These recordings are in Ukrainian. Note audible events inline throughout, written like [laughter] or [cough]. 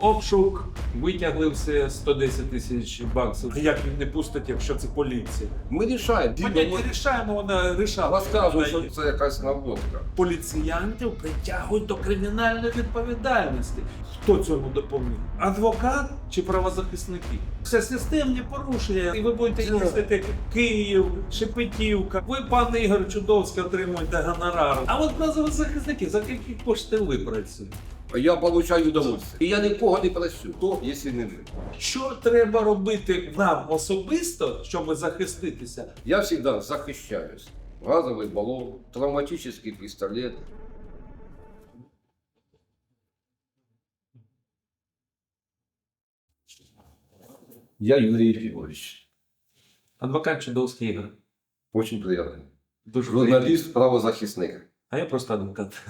Обшук, витягли все 110 тисяч баксів. Як він не пустить, якщо це поліція? Ми рішаємо. Ми не рішаємо, вона рішала. Розказує, що це якась наводка. Поліціянтів притягують до кримінальної відповідальності. Хто цьому допоміг? Адвокат чи правозахисники? Все системні порушення, і ви будете їздити Київ, Шепетівка. Ви, пане Ігор Чудовський, отримуєте гонорар. А от правозахисники, за які кошти ви працюєте? Я получаю удовольствие. І я нікого не просю, то, якщо не ви. Що треба робити нам особисто, щоб захиститися? Я завжди захищаюсь. Газовий баллон, травматичний пістолет. Я Юрий Ефимович. Адвокат Чудовський Ігор. Дуже приємно. Журналіст, правозахисник. А я просто адвокат.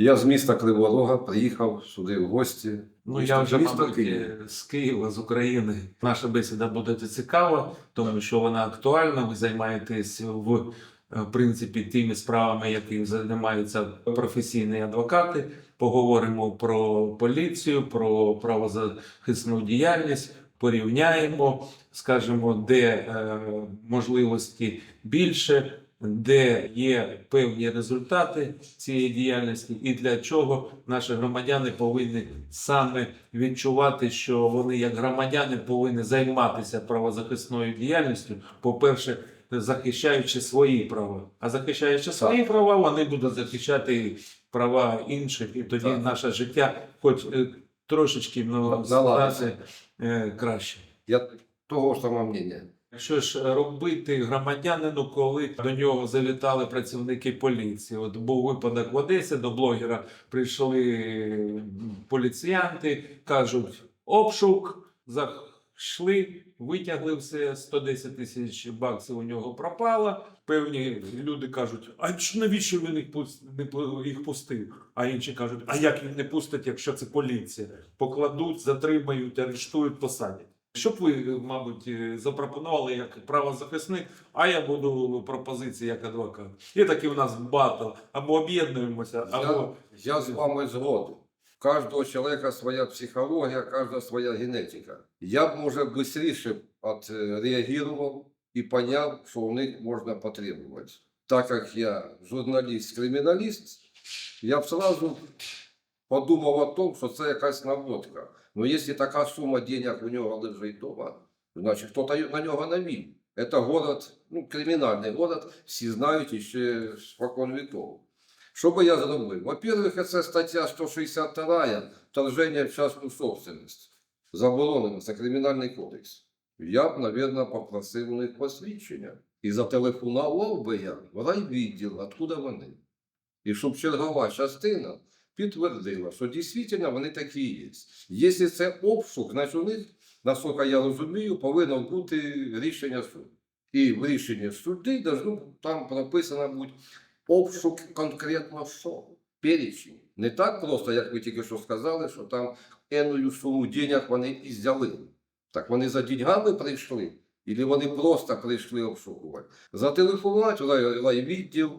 Я з міста Кривого приїхав сюди в гості. Ну я вже мабуть, Київ. з Києва, з України. Наша бесіда буде цікава, тому що вона актуальна. Ви займаєтесь в е, принципі тими справами, якими займаються професійні адвокати. Поговоримо про поліцію, про правозахисну діяльність. Порівняємо, скажімо, де е, можливості більше, де є певні результати цієї діяльності, і для чого наші громадяни повинні саме відчувати, що вони, як громадяни, повинні займатися правозахисною діяльністю. По-перше, захищаючи свої права. А захищаючи свої права, вони будуть захищати права інших, і тоді Так. наше життя, хоч е, трошечки ну, стане е, краще. Я того ж самого мнення. Що ж робити громадянину, коли до нього завітали працівники поліції? От був випадок в Одесі, до блогера прийшли поліціянти, кажуть, обшук, зайшли, витягли все, 110 тисяч баксів у нього пропало. Певні люди кажуть, а навіщо він їх їх пустив? А інші кажуть, а як він не пустить, якщо це поліція? Покладуть, затримають, арештують, посадять. Що б ви, мабуть, е, запропонували як правозахисник, а я буду пропозиції як адвокат. Є такий у нас батл. Або об'єднуємося, або я з вами згоден. У кожного чоловіка своя психологія, кожна своя генетика. Я б, може, швидше відреагував і поняв, що у них можна потребувати. Так як я журналіст-криміналіст, я б сразу подумав о том, що це якась наводка. Ну, якщо така сума денег у нього лежить вдома, значить хтось на нього навів. Це город, ну, кримінальний город, всі знають ще спокон віков. Що би я зробив? Во-первых, це стаття 162 вторження в частну собственность. Заборонено, це кримінальний кодекс. Я б, мабуть, попросив у них посвідчення. І зателефонував би я в райвідділ, откуда вони. І щоб чергова частина підтвердила, що дійсно вони такі є. Якщо це обшук, значить у них, наскільки я розумію, повинно бути рішення суду. І в рішенні должно там прописано бути обшук конкретно що? Перечень. Не так просто, як ви тільки що сказали, що там енную суму денег вони і взяли. Так вони за деньгами прийшли, або вони просто прийшли обшукувати. Зателефонувати райвідділ,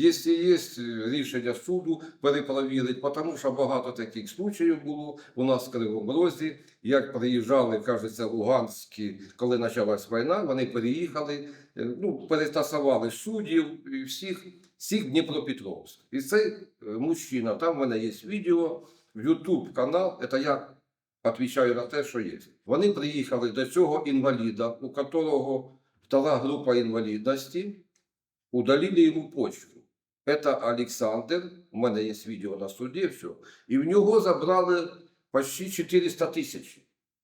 якщо є рішення суду, перепровірити, тому що багато таких случаїв було у нас в Кривому Розі, як приїжджали, кажеться, Луганські, коли почалась війна, вони переїхали, е, ну, перетасували суддів і всіх, всіх Дніпропетровськ. І цей е, мужчина, там в мене є відео, в YouTube канал, це я відповідаю на те, що є. Вони приїхали до цього інваліда, у которого втора група інвалідності, удалили йому почку. Це Олександр, у мене є відео на суді, все. І в нього забрали почти 400 тисяч.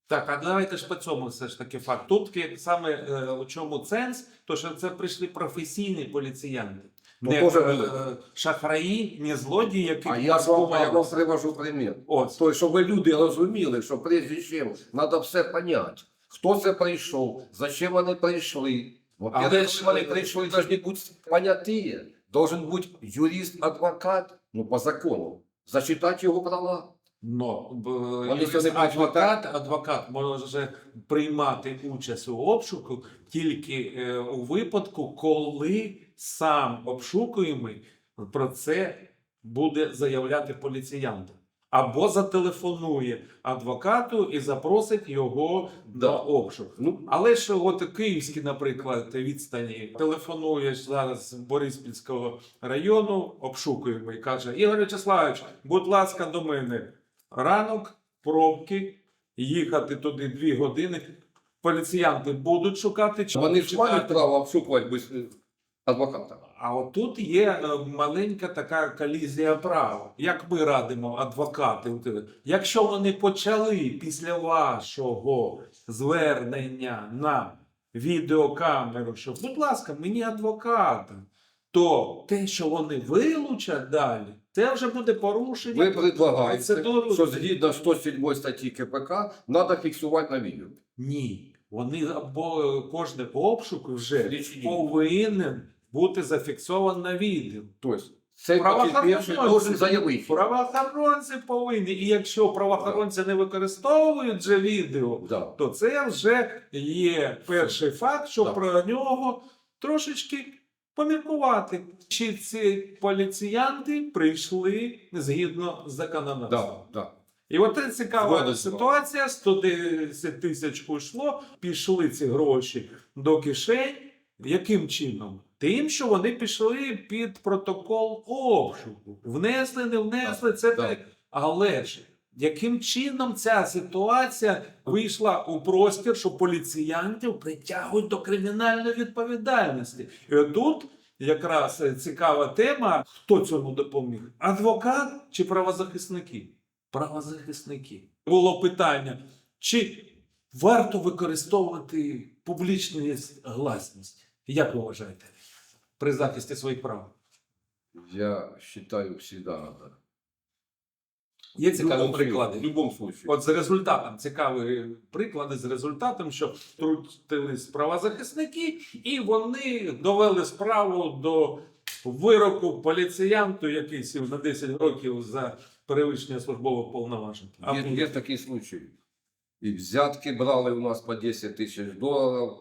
так, а давайте ж по цьому все ж таки факт. Тут саме е, у чому сенс, то що це прийшли професійні поліціянти. Ну, не тоже е, е, шахраї, не злодії, які А я вам маскували. вам привожу примір. Ось. Тобто, щоб люди розуміли, що прежде чим треба все поняти. Хто це прийшов, зачем вони прийшли. Але Во-первых, ж- вони прийшли, повинні бути поняті. Должен бути юрист-адвокат, ну, по закону, зачитати його права. Но юрист- адвокат, адвокат може приймати участь у обшуку тільки е, у випадку, коли сам обшукуємий про це буде заявляти поліціянтам. Або зателефонує адвокату і запросить його Да. на обшук. Ну, Але ж от київські, наприклад, відстані телефонуєш зараз з Бориспільського району, обшукуємо і каже: Ігор Вячеславович, будь ласка, до мене. Ранок, пробки, їхати туди дві години. Поліціянти будуть шукати чи вони ж мають право обшукувати без е, адвоката. А от тут є е, маленька така колізія права. Як ми радимо адвокати, е, якщо вони почали після вашого звернення на відеокамеру, що, будь ласка, мені адвоката, то те, що вони вилучать далі, це вже буде порушення. Ви предлагаєте, що згідно 107 статті КПК треба фіксувати на відео. Ні, вони або кожен обшук вже повинен бути зафіксований на відео. Тобто, цей Правоохоронці заявити. Правоохоронці повинні, і якщо правоохоронці не використовують вже відео, Да. то це вже є перший факт, що Да. про нього трошечки поміркувати. Чи ці поліціянти прийшли згідно з законодавством? Да, да. І от це цікава Згоден ситуація: 110 тисяч уйшло, пішли ці гроші до кишень. Яким чином? Тим, що вони пішли під протокол обшуку. Внесли, не внесли, це Так. Але ж яким чином ця ситуація вийшла у простір, що поліціянтів притягують до кримінальної відповідальності? І тут якраз е, цікава тема: хто цьому допоміг? Адвокат чи правозахисники? Правозахисники. Було питання, чи варто використовувати публічність гласність? Як ви вважаєте? При захисті своїх прав? Я считаю, всегда надо. Є цікаві приклади. В любом случае. От з результатом цікаві приклади з результатом, що трутились правозахисники, і вони довели справу до вироку поліціянту, який сів на 10 років за перевищення службових повноважень. Є, є такі случаї. І взятки брали у нас по 10 тисяч доларів,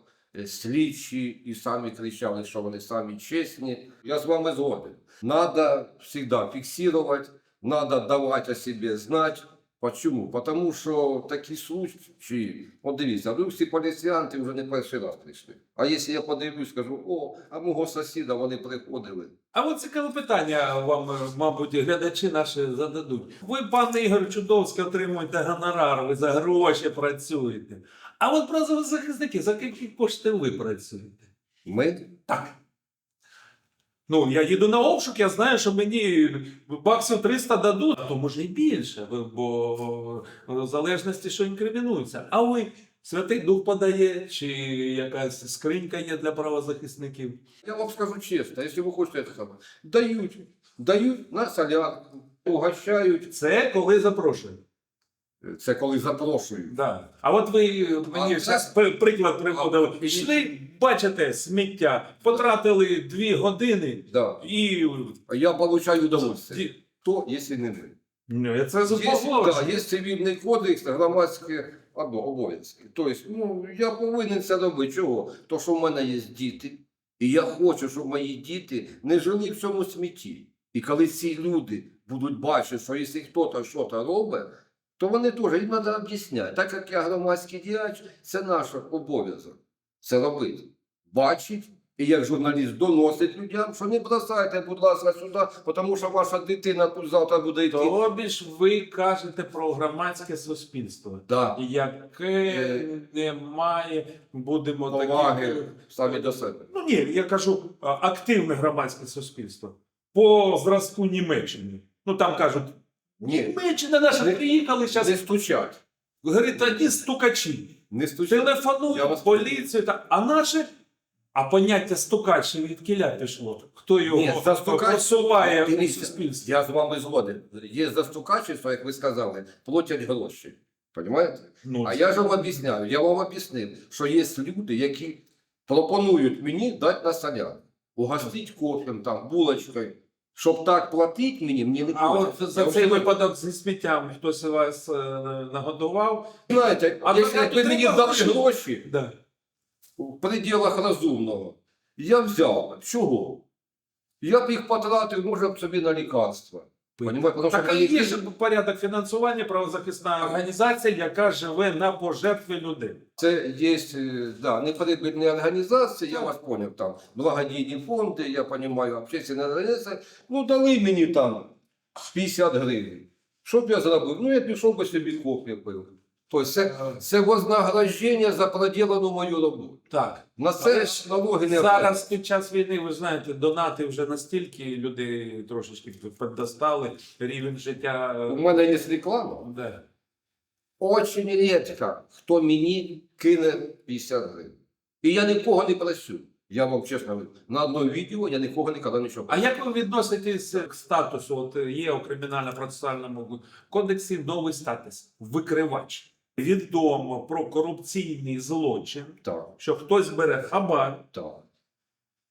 слідчі, і самі кричали, що вони самі чесні. Я з вами згоден. Надо всегда фіксувати, надо давати о себе знати. Почему? Потому що такі случаї, от дивіться, ви всі поліціянти вже не перший раз прийшли. А якщо я подивлюсь, скажу, о, а мого сусіда вони приходили. А от цікаве питання вам, е, мабуть, глядачі наші зададуть. Ви, пане Ігор Чудовський, отримуєте гонорар, ви за гроші працюєте. А от правозахисники, за які кошти ви працюєте? Ми Так. Ну, я їду на обшук, я знаю, що мені баксів 300 дадуть, а то може і більше, бо в залежності, що інкримінується. А ви Святий Дух подає, чи якась скринька є для правозахисників? Я вам скажу чесно, якщо ви хочете це саме, дають, дають на солярку, угощають. Це коли запрошують. Це коли запрошують. Да. А от ви мені А зараз це- приклад приводили. Йшли, бачите, сміття, потратили дві години Да. і. Я получаю удовольствие. Ді- То, якщо не ми. Ну, це Є, є цивільний кодекс, громадське або обов'язки. Тобто, ну, я повинен це робити. Чого? То, що в мене є діти, і я хочу, щоб мої діти не жили в цьому смітті. І коли ці люди будуть бачити, що якщо хтось щось робить, то вони теж їм треба об'ясняти. Так як я громадський діяч, це наш обов'язок це робити. Бачить, і як журналіст доносить людям, що не бросайте, будь ласка, сюди, тому що ваша дитина тут завтра буде йти. Тобі ж ви кажете про громадське суспільство, Да. яке не має, будемо Поваги такі. самі до себе. Ну ні, я кажу активне громадське суспільство по зразку Німеччини. Ну там кажуть, Ні, Німеччина наша Не- приїхали зараз. не стучать. Говорить, одні стукачі. Не стучать. Я Телефонують вас- поліцію. Та, а наше, а поняття стукач від кіля пішло. Хто його Ні, за стукач- просуває у Дивіться, суспільстві? Я з вами згоден. Є застукачество, як ви сказали, платять гроші. Понимаєте? Ну, А я ж вам об'ясняю, я вам об'яснив, що є люди, які пропонують мені дати на соляр. Угостить кофем, там, булочкою. Щоб так платити мені, мені не А от за цей випадок зі сміттям хтось вас е, нагодував. Знаєте, А якщо так ви мені дали гроші, Да. в пределах розумного. Я взяв. Чого? Я б їх потратив, може б собі на лікарства. Понимаете? Так і є ж порядок фінансування правозахисна організація, яка живе на пожертви людей. Це є е, да, неприбильні організації, я вас поняв, там благодійні фонди, я розумію, общественні організації. Ну, дали мені там 50 гривень. Що б я зробив? Ну, я пішов би собі кофе пив. Тобто це, це вознаграждення за проділену мою роботу. Так. На це ж налоги не Зараз під час війни, ви знаєте, донати вже настільки люди трошечки піддостали рівень життя. У е, мене є реклама. де. Очень рідко, хто мені кине 50 гривень. І я нікого не просю. Я вам чесно говорю, на одно відео я нікого ніколи нічого А як ви відноситесь к статусу? От є у кримінально-процесуальному кодексі новий статус викривач. Відомо про корупційний злочин, Так, що хтось бере хабар, так.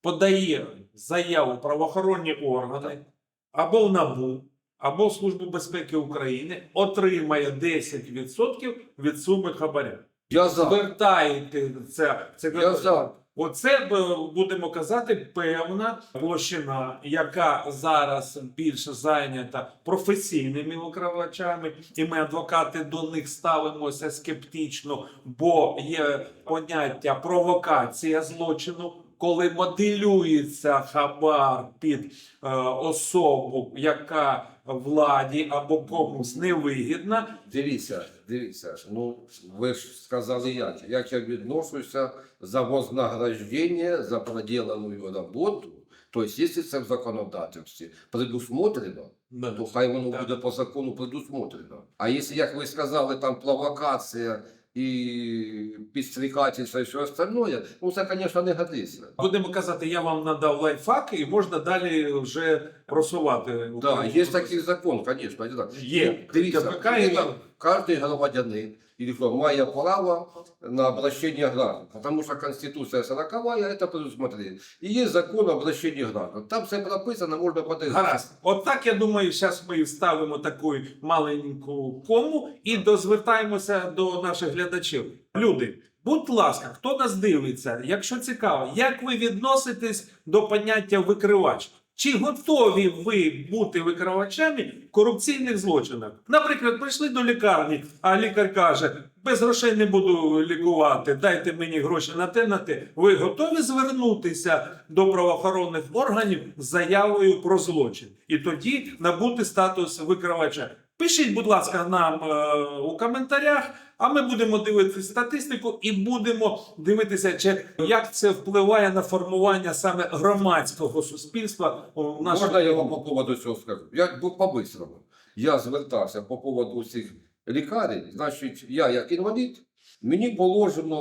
подає заяву правоохоронні органи або в НАБУ, або в Службу безпеки України, отримає 10% від суми хабаря. Я за. Звертаєте це, це Я за. Оце будемо казати певна площина, яка зараз більше зайнята професійними викривачами, і ми адвокати до них ставимося скептично, бо є поняття провокація злочину. Коли моделюється хабар під е, особу, яка владі або комусь невигідна, Дивіться, дивіться. Ну, ви ж сказали як. Як я відношуся за вознаграждення за проделану роботу. Тобто, якщо це в законодавстві предусмотрено, то хай воно Так. буде по закону предусмотрено. А якщо, як ви сказали, там провокація і підстрікательство і все остальное, ну це, звісно, не годиться. будемо казати, я вам надав лайфхак, і можна далі вже просувати. Да, є такий закон, звісно. Є. Дивіться, КПК ну, кожен громадянин или кто, має право на обращение граждан, потому что Конституция 40 это предусмотрена. И есть закон о обращении граждан. Там все прописано, можно подать. Гаразд. От так я думаю, зараз ми ставимо таку маленьку кому і дозвертаємося до наших глядачів. Люди, будь ласка, хто нас дивиться, якщо цікаво, як ви відноситесь до поняття викривач? Чи готові ви бути викривачами корупційних злочинах? Наприклад, прийшли до лікарні, а лікар каже: без грошей не буду лікувати, дайте мені гроші на те, на те. Ви готові звернутися до правоохоронних органів з заявою про злочин і тоді набути статус викривача? Пишіть, будь ласка, нам е, у коментарях, а ми будемо дивитися статистику і будемо дивитися, чи як це впливає на формування саме громадського суспільства у нашому Можна я вам по поводу цього скажу? Я по-бистрому. Я звертався по поводу цих лікарень. Значить, я як інвалід, мені положено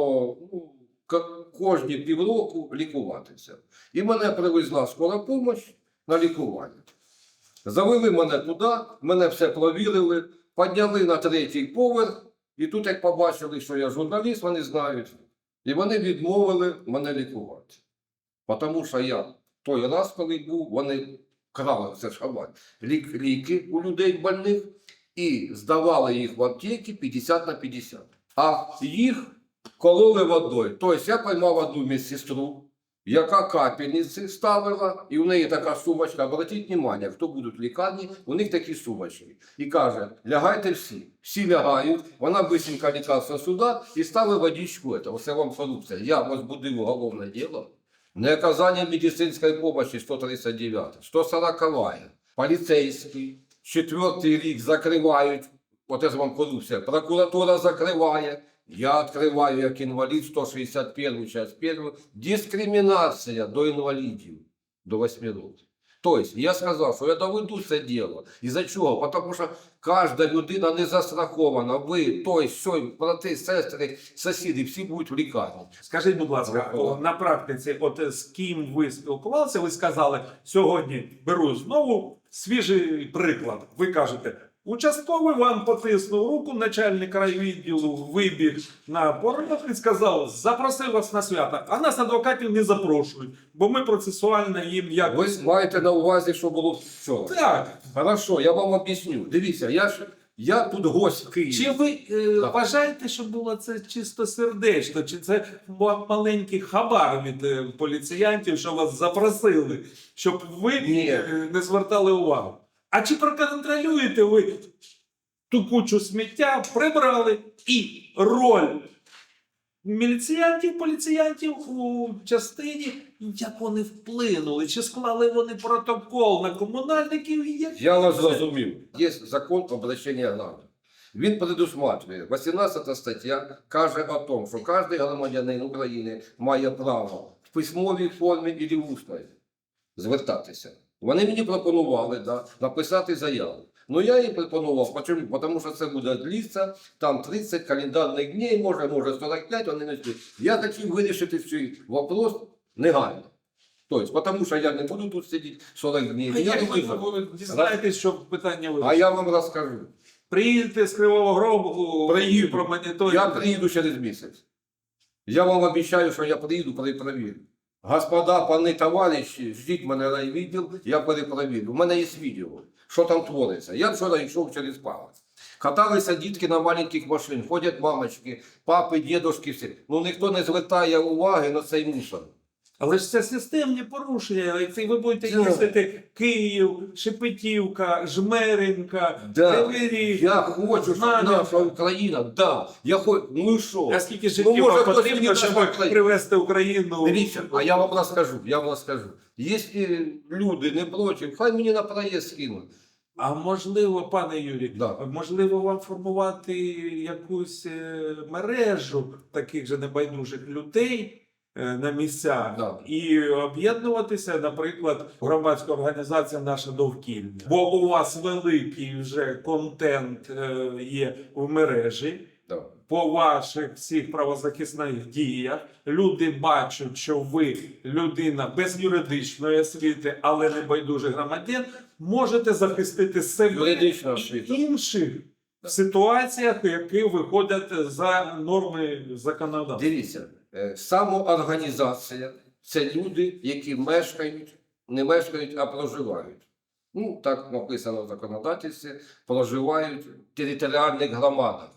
ну, кожні півроку лікуватися. І мене привезла скора допомога на лікування. Завели мене туди, мене все провірили, підняли на третій поверх, і тут, як побачили, що я журналіст, вони знають. І вони відмовили мене лікувати. Тому що я той раз, коли був, вони крали це шабать. Ліки у людей больних і здавали їх в аптеки 50 на 50. А їх кололи водою. Тобто я поймав одну медсестру, яка капельниці ставила, і у неї така сумочка. Обратіть увагу, хто будуть в лікарні, у них такі сумочки. І каже: лягайте всі. Всі лягають, вона бисенько лікався сюди і ставить водичку. Оце вам корупція. Я возбудив уголовне діло. Неоказання медицинської допомоги 139, 140, поліцейський, четвертий рік закривають, от це вам корупція, прокуратура закриває, я відкриваю як інвалід 161 час 1, дискримінація до інвалідів до 8 років. Тобто, я сказав, що я доведу це діло. І за чого? Тому що кожна людина не застрахована. Ви, той, сьой, брати, сестри, сусіди, всі будуть в лікарні. Скажіть, будь ласка, о, на практиці, от з ким ви спілкувалися, ви сказали сьогодні беру знову свіжий приклад. Ви кажете, участковий вам потиснув руку, начальник райвідділу вибіг на порог і сказав, запросив вас на свято, а нас адвокатів не запрошують, бо ми процесуально їм як Ви маєте на увазі, що було вчора. так. Хорошо, я вам об'ясню. Дивіться, я ж я тут гость в Києві. Чи ви е, Да. вважаєте, що було це чисто сердечно? Чи це ма- маленький хабар від е, поліціянтів, що вас запросили, щоб ви Ні. е, не звертали увагу? А чи проконтролюєте ви ту кучу сміття, прибрали і роль міліціянтів, поліціянтів у частині, як вони вплинули, чи склали вони протокол на комунальників? Як... Я вас зрозумів. Є закон обращення громадян. Він предусматриває, 18 стаття каже о том, що кожен громадянин України має право в письмовій формі і в усній звертатися. Вони мені пропонували да, написати заяву. Ну я їй пропонував, тому що це буде длитися, там 30 календарних днів, може, може 45, вони не спить. Я хотів вирішити цей вопрос негайно. Тобто, тому що я не буду тут сидіти 40 днів. А Я думаю, ви дізнаєтесь, що питання а я вам розкажу. Приїдете з Кривого Гробу Приїду. і промоніторите. Я приїду через місяць. Я вам обіцяю, що я приїду, перепровірю. Господа, пани, товариші, ждіть мене на відділ, я перепровірю. У мене є відео, що там твориться. Я вчора йшов через палець. Каталися дітки на маленьких машин, ходять мамочки, папи, дідушки, всі. Ну ніхто не звертає уваги на цей мусор. Але ж це системні порушення. Якщо ви будете Да. їздити Київ, Шепетівка, Жмеринка, Да. Кривий Я хочу, щоб наша Україна, да. Я хочу, ну і що? А скільки Ну, може, потрібно, щоб привести Україну? Дивіться, а я вам розкажу, я вам розкажу. Якщо люди не проти, хай мені на проїзд скинуть. А можливо, пане Юрій, Да. можливо, вам формувати якусь е, мережу таких же небайдужих людей на місцях Да. і об'єднуватися, наприклад, громадська організація Наша довкілля. Бо у вас великий вже контент е, є в мережі. Да. По ваших всіх правозахисних діях люди бачать, що ви людина без юридичної освіти, але не байдужий громадян, можете захистити себе і інших в ситуаціях, які виходять за норми законодавства. Дивіться, е, самоорганізація це люди, які мешкають, не мешкають, а проживають. Ну, так написано в законодавстві, проживають в територіальних громадах.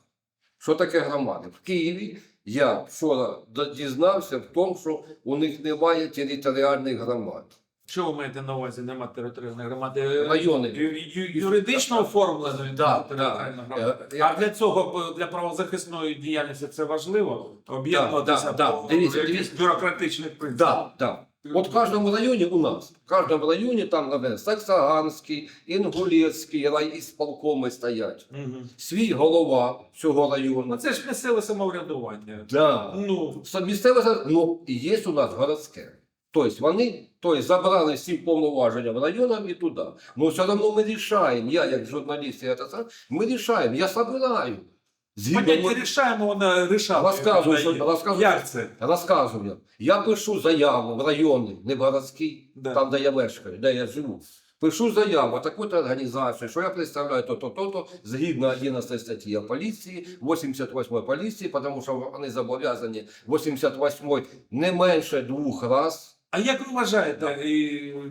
Що таке громади? В Києві я вчора дізнався в тому, що у них немає територіальних громад. Що ви маєте на увазі? Нема територіальної громади? Райони. Ю- ю- Юридично оформленої Да, територіальної да. громади. Е, А для цього для правозахисної діяльності це важливо об'єднуватися Да, да, по да. Дивіться, якихось дивіться. бюрократичних принципах. Да, да. От в кожному районі у нас, в кожному районі там, наприклад, Саксаганський, Інгулецький райісполкоми стоять. Мгм. Свій голова цього Ну району. це ж місцеве самоврядування. Да. Ну Со- Місцеве, за- ну, і є у нас городське. Тобто вони тобто, забрали всі повноваження в районах і туди. Ну все одно ми рішаємо, я як журналіст, я це ми рішаємо, я собираю. Ми- рішаємо, вона рішає. Розказую, що- розказую. Як це? Розказую. Я пишу заяву в районний, не в городський, Да. там, де я мешкаю, де я живу. Пишу заяву таку-то організацію, що я представляю то-то, то-то, згідно 11 статті поліції, 88 поліції, тому що вони зобов'язані 88 не менше двох раз. А як ви вважаєте,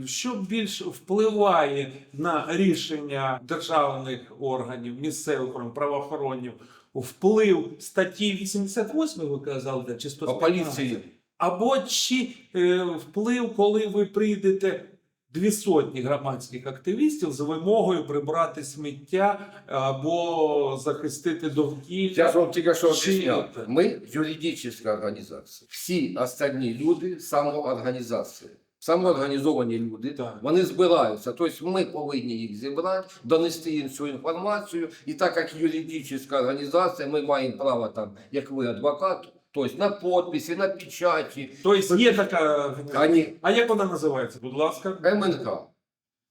що більш впливає на рішення державних органів, місцевих органів, правоохоронів? Вплив статті 88, ви казали, чи По 115? поліції Або чи е, вплив, коли ви прийдете дві сотні громадських активістів з вимогою прибрати сміття або захистити довкілля. Я ж вам тільки що об'ясняв. Ми юридична організація. Всі остальні люди самоорганізація. Самоорганізовані люди, Так. вони збираються. Тобто ми повинні їх зібрати, донести їм цю інформацію. І так як юридична організація, ми маємо право там, як ви адвокат, тобто на підписі, на печаті, Тобто є така. Ані- А як вона називається? Будь ласка. МНК,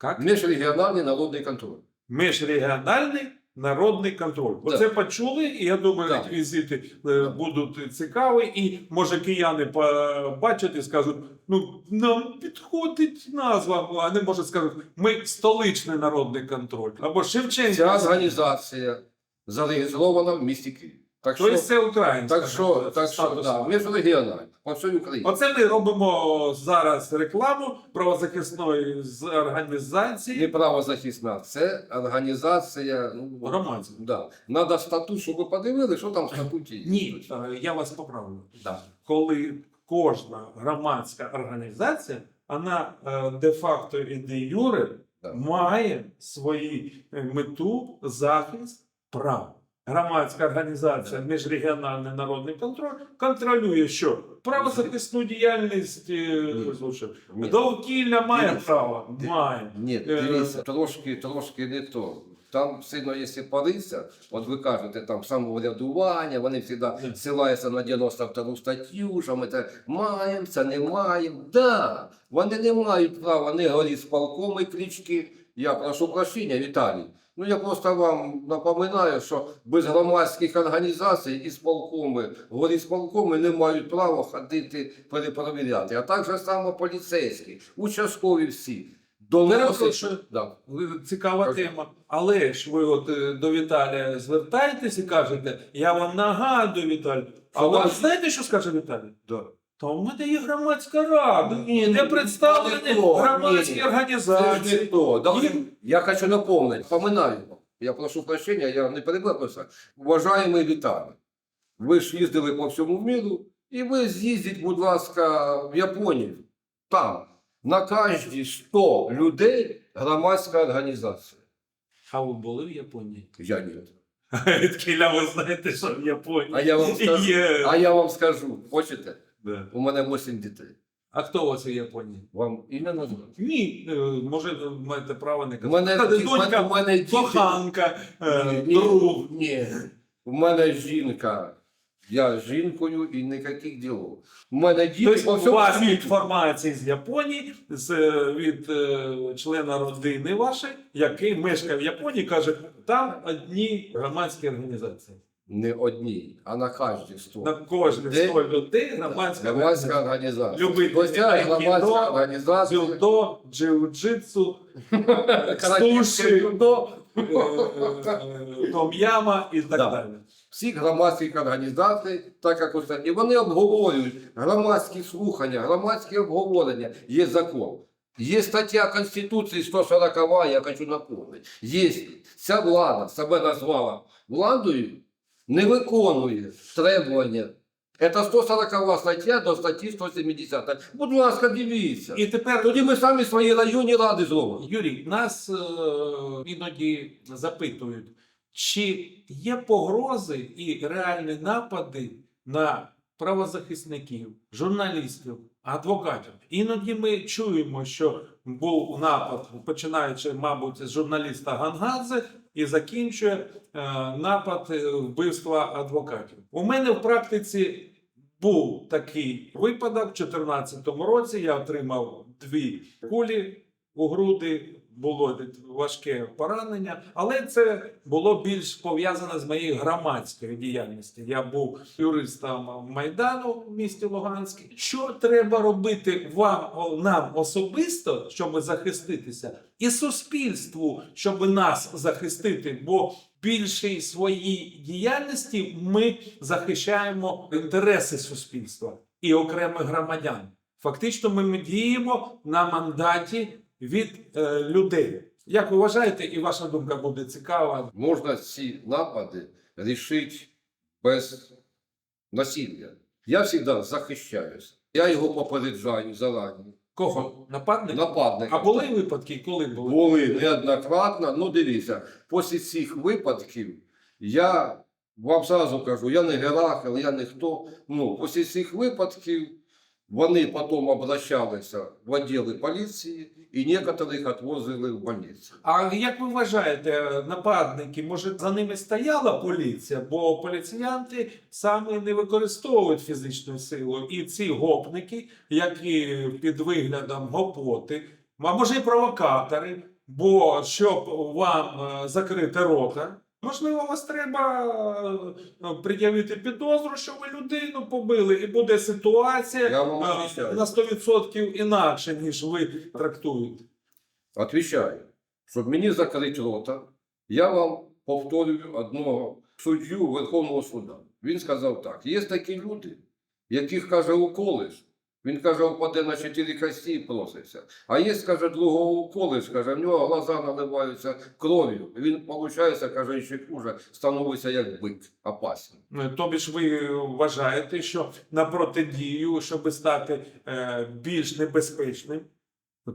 Як? міжрегіональний народний контроль. Міжрегіональний народний контроль. Оце почули, і я думаю, Так. візити е, будуть цікаві, і може кияни побачать і скажуть: ну нам підходить назва, а не може скажуть, ми столичний народний контроль або Ця організація зареєстрована в місті Київ. Так що, Тобто це українська. так що, так що статус. да, міжрегіональний, по всій Україні. Оце ми робимо зараз рекламу правозахисної з- організації. Не правозахисна, це організація. Ну, Громадська. Да. Надо статут, щоб ви подивили, що там в статуті є. Ні, е, я вас поправлю. Да. коли кожна громадська організація, вона е, де-факто і де юре Да. має свої е, мету захист прав. Громадська організація Міжрегіональний народний контроль контролює, що правозахисну діяльність е, довкілля має право. Має. Ні, Е, дивіться, трошки, трошки не то. Там сильно, якщо париться, от ви кажете, там самоврядування, вони завжди Да. ссилаються на 92 статтю, що ми це маємо, це не маємо. Да, вони не мають права не горі з полком і клички. Я прошу прощення, Віталій. Ну я просто вам напоминаю, що без громадських організацій і сполкоми, горі сполкоми не мають права ходити перепровіряти. А так же само поліцейські, участкові всі. Доносить. Да. Цікава Кажу. тема. Але ж ви от е, до Віталія звертаєтесь і кажете, я вам нагадую, Віталій. А Що ви вам? знаєте, що скаже Віталій? Да. Та в мене є громадська рада, Ні, де ну, представлені не то, громадські ні. організації. Це ж не то. Да, Їм- Я хочу напомнить, поминаю. Я прошу прощения, я не перебивався. Уважаемый Віталій, ви ж їздили по всьому міру, і ви з'їздіть, будь ласка, в Японію. Там на кожні 100 людей громадська організація. А ви були в Японії? Я ні. [laughs] Відкіля ви знаєте, що в Японії А я вам скажу, є. а я вам скажу, хочете? Да. У мене 8 дітей. А хто у вас в Японії? Вам ім'я назвати? Ні, е, може, ви маєте право не У казати. мене, Та, у Донька, у мене діти. коханка, е, Ні, друг. Ні. У мене жінка. Я з жінкою і ніяких ділов. У мене діти по Тобто у всьому вас світу. інформація з Японії з, е, від е, члена родини вашої, який мешкає в Японії, каже, там одні громадські організації. Не одні, а на кожній сто. На кожні Де? 100 людей громадська Громадська організація. Ось ця громадська організація. Дзюдо, джиу-джитсу, [laughs] суші. дзюдо. е, е, том'яма і так Да. далі. Всіх громадських організацій, так як останні, вони обговорюють громадські слухання, громадські обговорення. Є закон. Є стаття Конституції 140, я хочу напомнити. Є ця влада себе назвала владою, не виконує требування. Це 140 стаття до статті 170. Будь ласка, дивіться. І тепер Тоді ми самі свої районні ради зробимо. Юрій, нас е, іноді запитують, чи є погрози і реальні напади на правозахисників, журналістів, адвокатів. Іноді ми чуємо, що був напад, починаючи, мабуть, з журналіста Гангадзе і закінчує е, напад е, вбивства адвокатів. У мене в практиці був такий випадок в 2014 році. Я отримав дві кулі у груди, було важке поранення, але це було більш пов'язане з моєю громадською діяльністю. Я був юристом Майдану в місті Луганськ. Що треба робити вам нам особисто, щоб захиститися, і суспільству, щоб нас захистити? Бо більшій своїй діяльності ми захищаємо інтереси суспільства і окремих громадян. Фактично, ми діємо на мандаті від е, людей. Як ви вважаєте, і ваша думка буде цікава? Можна ці напади рішити без насилля. Я завжди захищаюся. Я його попереджаю зарані. Кого нападник? Нападника. А були випадки, коли були? Були неоднократно. Ну, дивіться, після цих випадків я вам зразу кажу, я не Герахел, я не хто. Ну, після цих випадків вони потім обращалися в відділи поліції і некоторих відвозили в больницю. А як ви вважаєте, нападники, може за ними стояла поліція? Бо поліціянти саме не використовують фізичну силу. І ці гопники, які під виглядом гопоти, а може і провокатори, бо щоб вам е, закрити рота. Можливо, вас треба е, пред'явити підозру, що ви людину побили, і буде ситуація е, на 100% інакше, ніж ви трактуєте. Отвічаю, щоб мені закрити рота, я вам повторюю одного суддю Верховного суду. Він сказав так: є такі люди, яких каже уколиш. Він каже, впаде на чотири кості і проситься. А є, каже, другого уколиш, каже, в нього глаза наливаються кров'ю. Він, виходить, каже, ще хуже, становиться як бик, опасний. Ну, Тобі ж ви вважаєте, що на протидію, щоб стати е, більш небезпечним,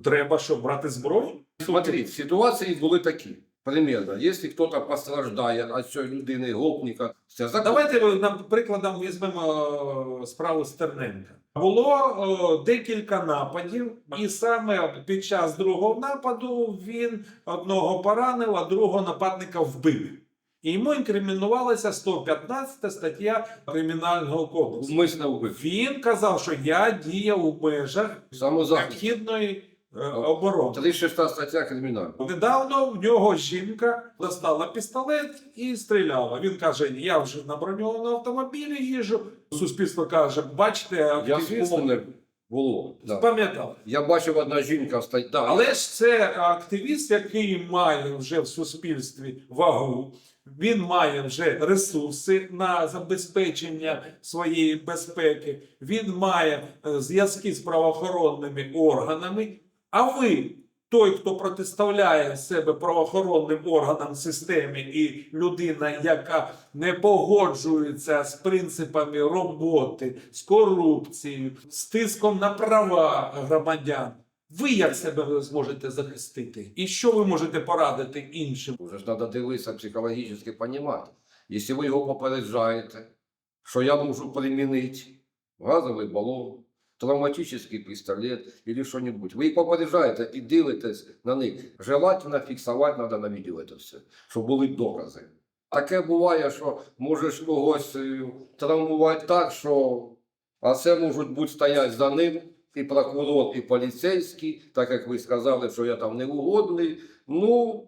треба що брати зброю? Смотрите, ситуації були такі. Примерно, якщо хтось постраждає від цієї людини, гопника, це закон. Давайте ви, нам прикладом візьмемо е, справу Стерненка. Було е, декілька нападів, і саме під час другого нападу він одного поранив, а другого нападника вбив. І йому інкримінувалася 115 стаття Кримінального кодексу. Умисне вбив. Він казав, що я діяв у межах Самозахист. Е, оборони. 36 стаття кримінального. Недавно в нього жінка достала пістолет і стріляла. Він каже: Я вже на броньованому автомобілі їжджу. Суспільство каже: бачите, Я активіст вспомнив було. Да. пам'ятав. Я бачив одна жінка стоїть. Да. Але ж це активіст, який має вже в суспільстві вагу. Він має вже ресурси на забезпечення своєї безпеки. Він має е, зв'язки з правоохоронними органами. А ви, той, хто протиставляє себе правоохоронним органам системи, і людина, яка не погоджується з принципами роботи, з корупцією, з тиском на права громадян. Ви як себе зможете захистити? І що ви можете порадити іншим? Уже ж треба дивитися психологічно розуміти. Якщо ви його попереджаєте, що я можу примінити газовий балон, травматичний пістолет або що-небудь. Ви їх попереджаєте і дивитесь на них. Желательно фіксувати треба на відео це все, щоб були докази. Таке буває, що можеш когось е, травмувати так, що а це можуть бути стоять за ним і прокурор, і поліцейський, так як ви сказали, що я там неугодний. Ну,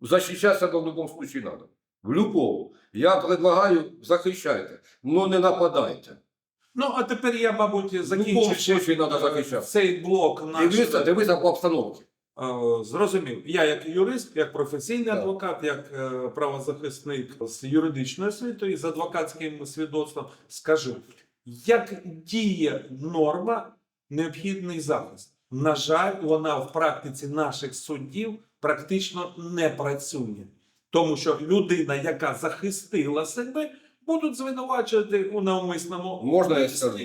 защищаться в любом случае надо. В любому. Я предлагаю, захищайте, но не нападайте. Ну а тепер я, мабуть, В любому закінчивши е, захищати. цей блок Дивіться, наш. дивіться по обстановці. Е, Зрозумів. Я як юрист, як професійний Так. адвокат, як е, правозахисник з юридичною освітою і з адвокатським свідоцтвом скажу, як діє норма необхідний захист. На жаль, вона в практиці наших суддів практично не працює. Тому що людина, яка захистила себе, будуть звинувачувати у навмисному Можна я скажу?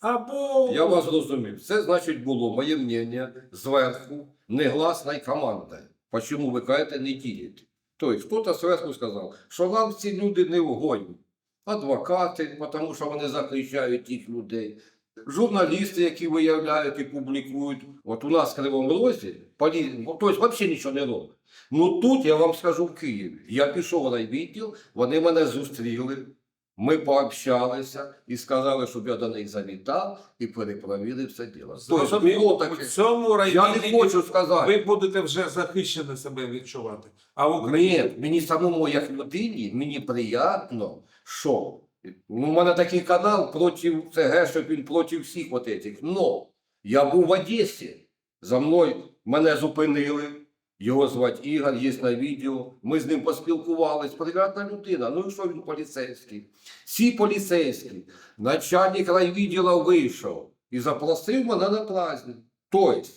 Або Я вас зрозумів. Це значить було моє мнення зверху негласною командою. Почому ви кажете не діяти? Тобто, хтось зверху сказав, що нам ці люди не вгодні. Адвокати, тому що вони захищають тих людей. Журналісти, які виявляють і публікують. От у нас в Кривому Розі, полі... ну, тобто взагалі нічого не робить. Ну тут я вам скажу в Києві. Я пішов на відділ, вони мене зустріли. Ми пообщалися і сказали, щоб я до них завітав і перепровірив це діло. Тобто зрозумів, було у цьому Я районі не хочу сказати. ви будете вже захищено себе відчувати. А в Україні Ні, мені самому як людині, мені приємно, що ну, у мене такий канал проти ЦГ, щоб він проти всіх от этих. Но я був в Одесі, за мною мене зупинили. Його звати Ігор, є на відео. Ми з ним поспілкувались. Приятна людина. Ну і що він поліцейський? Ці поліцейські, начальник райвідділа вийшов і запросив мене на праздник. Тобто,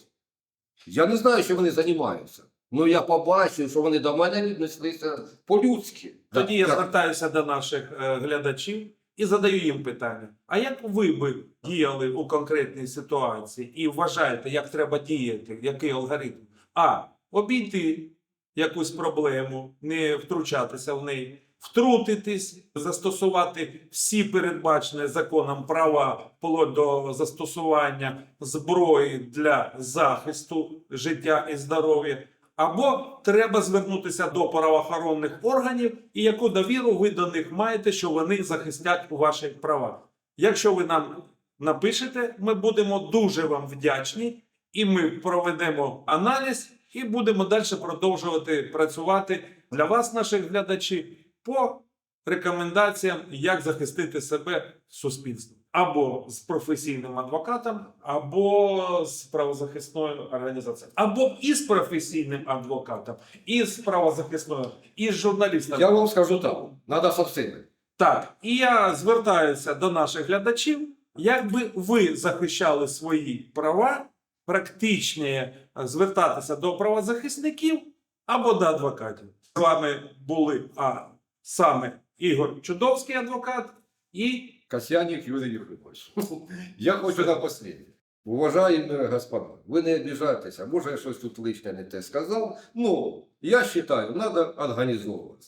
я не знаю, що вони займаються. Ну я побачив, що вони до мене віднеслися по-людськи. тоді я звертаюся до наших е, глядачів і задаю їм питання: а як ви би діяли у конкретній ситуації і вважаєте, як треба діяти, який алгоритм? А обійти якусь проблему, не втручатися в неї. Втрутитись, застосувати всі передбачені законом права вплоть до застосування зброї для захисту життя і здоров'я, або треба звернутися до правоохоронних органів, і яку довіру ви до них маєте, що вони захистять ваші права. Якщо ви нам напишете, ми будемо дуже вам вдячні, і ми проведемо аналіз і будемо далі продовжувати працювати для вас, наших глядачів, по рекомендаціям, як захистити себе в суспільстві. Або з професійним адвокатом, або з правозахисною організацією, або і з професійним адвокатом, і з правозахисною, і з журналістом. Я вам скажу так, треба со всіми. Так, і я звертаюся до наших глядачів. Як би ви захищали свої права, практичніше звертатися до правозахисників або до адвокатів. З вами були а саме Ігор Чудовський адвокат і Касьянік Юрій Єфимович. [laughs] Я хочу на посліднє. Уважаемые господа, ви не обіжайтеся, може я щось тут лишнє не те сказав, ну, я вважаю, треба організовуватися.